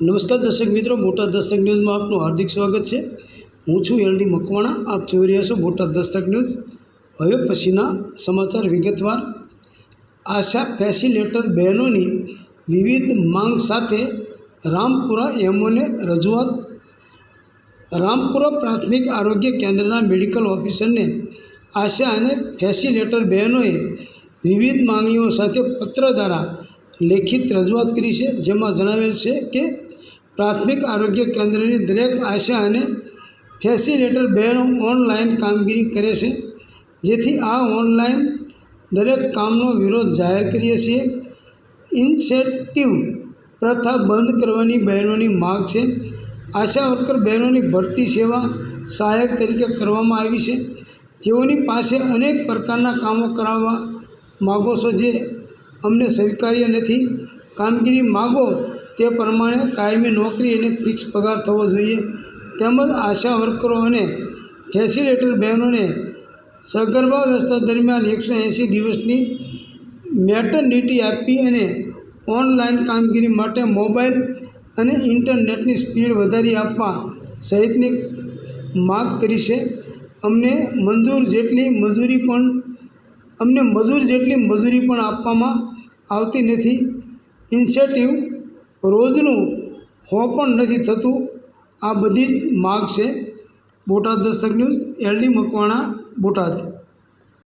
નમસ્કાર દર્શક મિત્રો, બોટાદ દસ્તક ન્યૂઝમાં આપનું હાર્દિક સ્વાગત છે. હું છું એલડી મકવાણા, આપ જોઈ રહ્યા છો બોટાદ દસ્તક ન્યૂઝ. હવે પછીના સમાચાર વિગતવાર. આશા ફેસિલેટર બહેનોની વિવિધ માંગ સાથે રામપુરા એમઓને રજૂઆત. રામપુરા પ્રાથમિક આરોગ્ય કેન્દ્રના મેડિકલ ઓફિસરને આશા અને ફેસિલેટર બહેનોએ વિવિધ માંગણીઓ સાથે પત્ર દ્વારા લેખિત રજૂઆત કરી છે, જેમાં જણાવેલ છે કે પ્રાથમિક આરોગ્ય કેન્દ્રની દરેક આશા અને ફેસિલેટર બહેનો ઓનલાઈન કામગીરી કરે છે, જેથી આ ઓનલાઈન દરેક કામનો વિરોધ જાહેર કરીએ છીએ. ઇન્સેન્ટિવ પ્રથા બંધ કરવાની બહેનોની માગ છે. આશા વર્કર બહેનોની ભરતી સેવા સહાયક તરીકે કરવામાં આવી છે. જેઓની પાસે અનેક પ્રકારના કામો કરાવવા માગો છો, જે અમને સ્વીકાર્ય નથી. કામગીરી માગો તે પ્રમાણે કાયમી નોકરી અને ફિક્સ પગાર થવો જોઈએ. તેમજ આશા વર્કરો અને ફેસિલેટર બહેનોને સગર્ભાવસ્થા દરમિયાન એકસો એંસી દિવસની મેટરનિટી આપી અને ઓનલાઈન કામગીરી માટે મોબાઈલ અને ઇન્ટરનેટની સ્પીડ વધારી આપવા સહિતની માગ કરી છે. અમને મંજૂર જેટલી મજૂરી પણ અમને મજૂર જેટલી મજૂરી પણ આપવામાં આવતી નથી. ઇન્સેટિવ રોજનું હો પણ નથી થતું. આ બધી જ માગ છે. Botad Dastak news, LD Makwana, Botad.